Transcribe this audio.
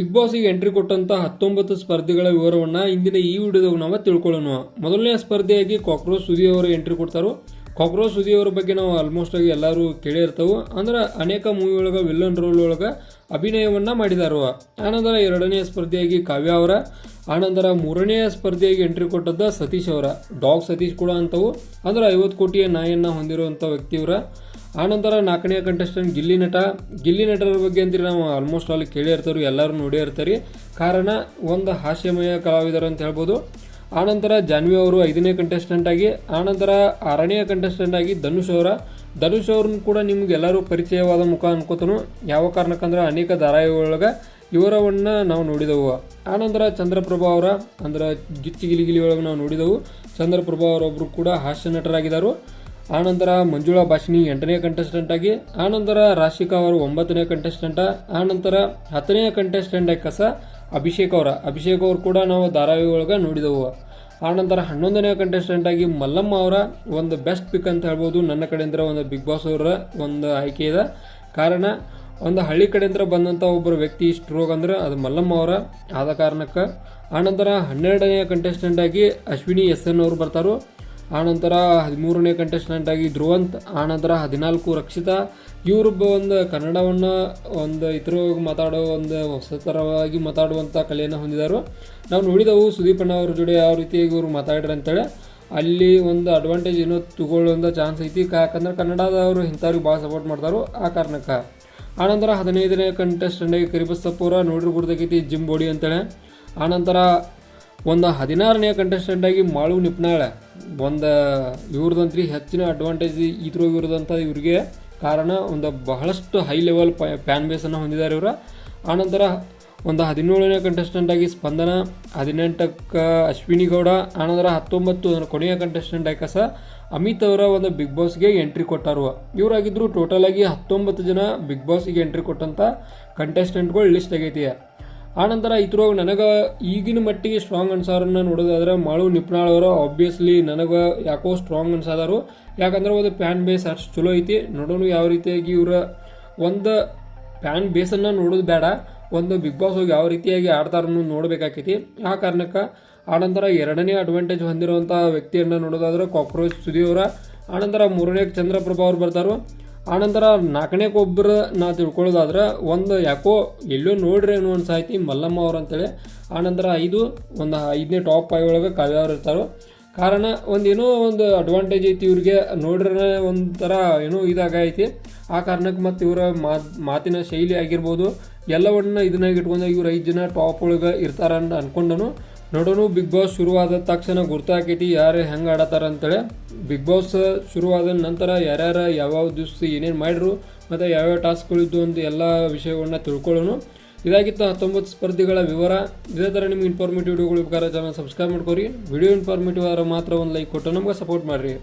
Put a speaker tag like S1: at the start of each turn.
S1: Big ಬಾಸ್ಗೆ entry ಕೊಟ್ಟಂತ ಹತ್ತೊಂಬತ್ತು ಸ್ಪರ್ಧಿಗಳ ವಿವರವನ್ನ ಇಂದಿನ ಈ ವಿಡಿಯೋದಾಗ ನಾವು ತಿಳ್ಕೊಳ್ಳೋಣ. ಮೊದಲನೇ ಸ್ಪರ್ಧೆಯಾಗಿ ಕಾಕ್ರೋಚ್ ಸುದಿ ಅವರು ಎಂಟ್ರಿ ಕೊಡ್ತಾರೋ? ಕಾಕ್ರೋಚ್ ಸುದಿ ಅವರ ಬಗ್ಗೆ ನಾವು ಆಲ್ಮೋಸ್ಟ್ ಆಗಿ ಎಲ್ಲರೂ ಕೇಳೇ ಇರ್ತಾವೆ. ಅಂದ್ರೆ ಅನೇಕ ಮೂವಿ ಒಳಗೆ ವಿಲ್ಲನ್ ರೋಲ್ ಒಳಗೆ ಅಭಿನಯವನ್ನ ಮಾಡಿದಾರು. ಆನಂತರ ಎರಡನೇ ಸ್ಪರ್ಧೆಯಾಗಿ ಕಾವ್ಯ ಅವರ ಆನಂತರ ಮೂರನೇ ಸ್ಪರ್ಧೆಯಾಗಿ ಎಂಟ್ರಿ ಕೊಟ್ಟದ್ದ ಸತೀಶ್ ಅವರ. ಡಾಗ್ ಸತೀಶ್ ಕೂಡ ಅಂತವು. ಅಂದ್ರೆ ಐವತ್ತು ಕೋಟಿಯ ನಾಯನ್ನ ಹೊಂದಿರುವಂಥ ವ್ಯಕ್ತಿಯವರ ಆನಂತರ ನಾಲ್ಕನೇ ಕಂಟೆಸ್ಟೆಂಟ್ ಗಿಲ್ಲಿ ನಟ. ಗಿಲ್ಲಿ ನಟರ ಬಗ್ಗೆ ಅಂತೀರಿ ನಾವು ಆಲ್ಮೋಸ್ಟ್ ಅಲ್ಲಿ ಕೇಳೇ ಇರ್ತಾರೆ, ಎಲ್ಲರೂ ನೋಡೇ ಇರ್ತಾರೆ. ಕಾರಣ ಒಂದು ಹಾಸ್ಯಮಯ ಕಲಾವಿದರು ಅಂತ ಹೇಳ್ಬೋದು. ಆನಂತರ ಜಾನ್ವಿ ಅವರು ಐದನೇ ಕಂಟೆಸ್ಟೆಂಟ್ ಆಗಿ ಆನಂತರ ಆರನೇ ಕಂಟೆಸ್ಟೆಂಟ್ ಆಗಿ ಧನುಷ್ ಅವರ. ಧನುಷ್ ಅವ್ರನ್ನ ಕೂಡ ನಿಮ್ಗೆ ಎಲ್ಲರೂ ಪರಿಚಯವಾದ ಮುಖ ಅನ್ಕೋತನು. ಯಾವ ಕಾರಣಕ್ಕಂದ್ರೆ ಅನೇಕ ಧಾರಾವಾಹಿಗಳೊಳಗೆ ಇವರವನ್ನ ನಾವು ನೋಡಿದೆವು. ಆನಂತರ ಚಂದ್ರಪ್ರಭಾ ಅವರ, ಅಂದ್ರೆ ಗಿಚ್ಚಿ ಗಿಲಿಗಿಲಿ ಒಳಗೆ ನಾವು ನೋಡಿದೆವು. ಚಂದ್ರಪ್ರಭಾ ಅವರೊಬ್ಬರು ಕೂಡ ಹಾಸ್ಯ ನಟರಾಗಿದ್ದರು ಆನಂತರ ಮಂಜುಳಾ ಭಾಷಿಣಿ ಎಂಟನೇ ಕಂಟೆಸ್ಟೆಂಟ್ ಆಗಿ, ಆನಂತರ ರಾಶಿಕಾ ಅವರು ಒಂಬತ್ತನೇ ಕಂಟೆಸ್ಟೆಂಟ ಆನಂತರ ಹತ್ತನೇ ಕಂಟೆಸ್ಟೆಂಟ್ ಕಸ ಅಭಿಷೇಕ್ ಅವರ. ಅಭಿಷೇಕ್ ಅವರು ಕೂಡ ನಾವು ಧಾರಾವಾಹಿ ಒಳಗೆ ನೋಡಿದೆವು. ಆನಂತರ ಹನ್ನೊಂದನೇ ಕಂಟೆಸ್ಟೆಂಟ್ ಆಗಿ ಮಲ್ಲಮ್ಮ ಅವರ ಒಂದು ಬೆಸ್ಟ್ ಪಿಕ್ ಅಂತ ಹೇಳ್ಬೋದು. ನನ್ನ ಕಡೆಯಿಂದ ಒಂದು ಬಿಗ್ ಬಾಸ್ ಅವರ ಒಂದು ಆಯ್ಕೆ ಇದೆ. ಕಾರಣ, ಒಂದು ಹಳ್ಳಿ ಕಡೆಯಿಂದ ಬಂದಂಥ ಒಬ್ಬರು ವ್ಯಕ್ತಿ ಸ್ಟ್ರೋಗ್ ಅಂದ್ರೆ ಅದು ಮಲ್ಲಮ್ಮ ಅವರ. ಆದ ಕಾರಣಕ್ಕೆ ಆನಂತರ ಹನ್ನೆರಡನೇ ಕಂಟೆಸ್ಟೆಂಟ್ ಆಗಿ ಅಶ್ವಿನಿ ಎಸ್ ಅವರು ಬರ್ತಾರೋ. ಆನಂತರ ಹದಿಮೂರನೇ ಕಂಟೆಸ್ಟೆಂಟ್ ಆಗಿ ಧ್ರುವಂತ್ ಆನಂತರ ಹದಿನಾಲ್ಕು ರಕ್ಷಿತ. ಇವ್ರೊಬ್ಬ ಒಂದು ಕನ್ನಡವನ್ನು ಒಂದು ಇತರವಾಗಿ ಮಾತಾಡೋ ಒಂದು ಹೊಸ ಥರವಾಗಿ ಮಾತಾಡುವಂಥ ಕಲೆಯನ್ನು ಹೊಂದಿದರು. ನಾವು ನೋಡಿದೆವು ಸುದೀಪಣ್ಣ ಅವ್ರ ಜೋಡಿ ಯಾವ ರೀತಿಯಾಗಿ ಇವರು ಮಾತಾಡ್ರಿ ಅಂತೇಳಿ. ಅಲ್ಲಿ ಒಂದು ಅಡ್ವಾಂಟೇಜ್ ಏನೋ ತಗೊಳ್ಳುವಂಥ ಚಾನ್ಸ್ ಐತಿ. ಯಾಕಂದ್ರೆ ಕನ್ನಡದವರು ಇಂಥವ್ರಿಗೆ ಭಾಳ ಸಪೋರ್ಟ್ ಮಾಡ್ತಾರೋ ಆ ಕಾರಣಕ್ಕೆ. ಆನಂತರ ಹದಿನೈದನೇ ಕಂಟೆಸ್ಟೆಂಟಾಗಿ ಕರಿಬಸ್ತಪುರ ನೋಡ್ರಿ ಗುರ್ದಾಗೈತಿ ಜಿಮ್ ಬೋಡಿ ಅಂತೇಳಿ ಆನಂತರ ಒಂದು ಹದಿನಾರನೇ ಕಂಟೆಸ್ಟೆಂಟ್ ಆಗಿ ಮಾಳು ನಿಪ್ನಾಳೆ. ಒಂದು ಇವ್ರದಂತ್ರಿ ಹೆಚ್ಚಿನ ಅಡ್ವಾಂಟೇಜ್ ಇದ್ರೊಳಗೆ ಇರೋದಂಥ ಇವ್ರಿಗೆ ಕಾರಣ ಒಂದು ಬಹಳಷ್ಟು ಹೈ ಲೆವೆಲ್ ಪ್ಯಾನ್ ಬೇಸನ್ನು ಹೊಂದಿದ್ದಾರೆ ಇವರು. ಆನಂತರ ಒಂದು ಹದಿನೇಳನೇ ಕಂಟೆಸ್ಟೆಂಟ್ ಆಗಿ ಸ್ಪಂದನ, ಹದಿನೆಂಟಕ್ಕೆ ಅಶ್ವಿನಿ ಗೌಡ ಆನಂತರ ಹತ್ತೊಂಬತ್ತು ಕೊನೆಯ ಕಂಟೆಸ್ಟೆಂಟ್ ಆಗಿ ಕಸ ಅಮಿತ್ ಅವರ ಒಂದು ಬಿಗ್ ಬಾಸ್ಗೆ ಎಂಟ್ರಿ ಕೊಟ್ಟಾರು ಇವರಾಗಿದ್ದರು ಟೋಟಲ್ ಆಗಿ ಹತ್ತೊಂಬತ್ತು ಜನ ಬಿಗ್ ಬಾಸ್ಗೆ ಎಂಟ್ರಿ ಕೊಟ್ಟಂಥ ಕಂಟೆಸ್ಟೆಂಟ್ಗಳು ಲಿಸ್ಟ್ ಆಗೈತಿ ಆನಂತರ ಇದ್ರೊಳಗೆ ನನಗೆ ಈಗಿನ ಮಟ್ಟಿಗೆ ಸ್ಟ್ರಾಂಗ್ ಅನ್ಸಾರನ್ನ ನೋಡೋದಾದ್ರೆ ಮಾಳು ನಿಪ್ನಾಳವರು ಆಬ್ವಿಯಸ್ಲಿ ನನಗೆ ಯಾಕೋ ಸ್ಟ್ರಾಂಗ್ ಅನ್ಸಾದಾರು. ಯಾಕಂದ್ರೆ ಒಂದು ಪ್ಯಾನ್ ಬೇಸ್ ಅಷ್ಟು ಚಲೋ ಐತಿ. ನೋಡೋನು ಯಾವ ರೀತಿಯಾಗಿ ಇವರ ಒಂದು ಪ್ಯಾನ್ ಬೇಸನ್ನು ನೋಡೋದು ಬೇಡ. ಒಂದು ಬಿಗ್ ಬಾಸ್ ಹೋಗಿ ಯಾವ ರೀತಿಯಾಗಿ ಆಡ್ತಾರನ್ನು ನೋಡಬೇಕಾಕೈತಿ. ಆ ಕಾರಣಕ್ಕೆ ಆನಂತರ ಎರಡನೇ ಅಡ್ವಾಂಟೇಜ್ ಹೊಂದಿರುವಂಥ ವ್ಯಕ್ತಿಯನ್ನು ನೋಡೋದಾದ್ರೆ ಕಾಕ್ರೋಚ್ ಸುದಿಯವರ ಆನಂತರ ಮೂರನೇ ಚಂದ್ರಪ್ರಭಾ ಅವ್ರು ಬರ್ತಾರೋ. ಆನಂತರ ನಾಲ್ಕನೇ ಕೊಬ್ಬರ ನಾ ತಿಳ್ಕೊಳ್ಳೋದಾದ್ರೆ ಒಂದು ಯಾಕೋ ಎಲ್ಲೋ ನೋಡ್ರಿ ಅನ್ನೋ ಒಂದು ಸಾಹಿತಿ ಮಲ್ಲಮ್ಮ ಅವ್ರು ಅಂತೇಳಿ ಆನಂತರ ಐದು, ಒಂದು ಐದನೇ ಟಾಪ್ ಫೈವ್ ಒಳಗೆ ಕಾವ್ಯ ಅವ್ರು ಇರ್ತಾರೋ. ಕಾರಣ ಒಂದು ಏನೋ ಒಂದು ಅಡ್ವಾಂಟೇಜ್ ಐತಿ ಇವ್ರಿಗೆ, ನೋಡ್ರೆ ಒಂಥರ ಏನೋ ಇದಾಗ ಐತಿ ಆ ಕಾರಣಕ್ಕೆ ಮತ್ತು ಇವರ ಮಾತ್, ಮಾತಿನ ಶೈಲಿ ಆಗಿರ್ಬೋದು, ಎಲ್ಲವನ್ನ ಇದನ್ನಾಗಿ ಇಟ್ಕೊಂಡು ಇವ್ರು ಐದು ಜನ ಟಾಪ್ ಒಳಗೆ ಇರ್ತಾರ ಅಂತ ಅನ್ಕೊಂಡನು. ನೋಡೋನು ಬಿಗ್ ಬಾಸ್ ಶುರುವಾದ ತಕ್ಷಣ ಗುರ್ತಾಕೈತಿ, ಯಾರು ಹೆಂಗೆ ಆಡತ್ತಾರ ಅಂತೇಳಿ ಬಿಗ್ ಬಾಸ್ ಶುರುವಾದ ನಂತರ ಯಾರ್ಯಾರ ಯಾವ್ಯಾವ ದಿವಸ ಏನೇನು ಮಾಡಿರು, ಮತ್ತು ಯಾವ್ಯಾವ ಟಾಸ್ಕ್ಗಳಿದ್ದು ಅಂತ ಎಲ್ಲ ವಿಷಯಗಳನ್ನ ತಿಳ್ಕೊಳ್ಳೋಣ ಇದಾಗಿತ್ತು ಹತ್ತೊಂಬತ್ತು ಸ್ಪರ್ಧಿಗಳ ವಿವರ. ಇದೇ ಥರ ನಿಮ್ಗೆ ಇನ್ಫಾರ್ಮೇಟಿವ್ ವಿಡಿಯೋಗಳು ಬೇಕಾದ್ರೆ ಚಾನಲ್ ಸಬ್ಸ್ಕ್ರೈಬ್ ಮಾಡ್ಕೊರಿ ವಿಡಿಯೋ ಇನ್ಫಾರ್ಮೇಟಿವ್ ಆದರೆ ಮಾತ್ರ ಒಂದು ಲೈಕ್ ಕೊಟ್ಟು ನಮ್ಗೆ ಸಪೋರ್ಟ್ ಮಾಡಿರಿ.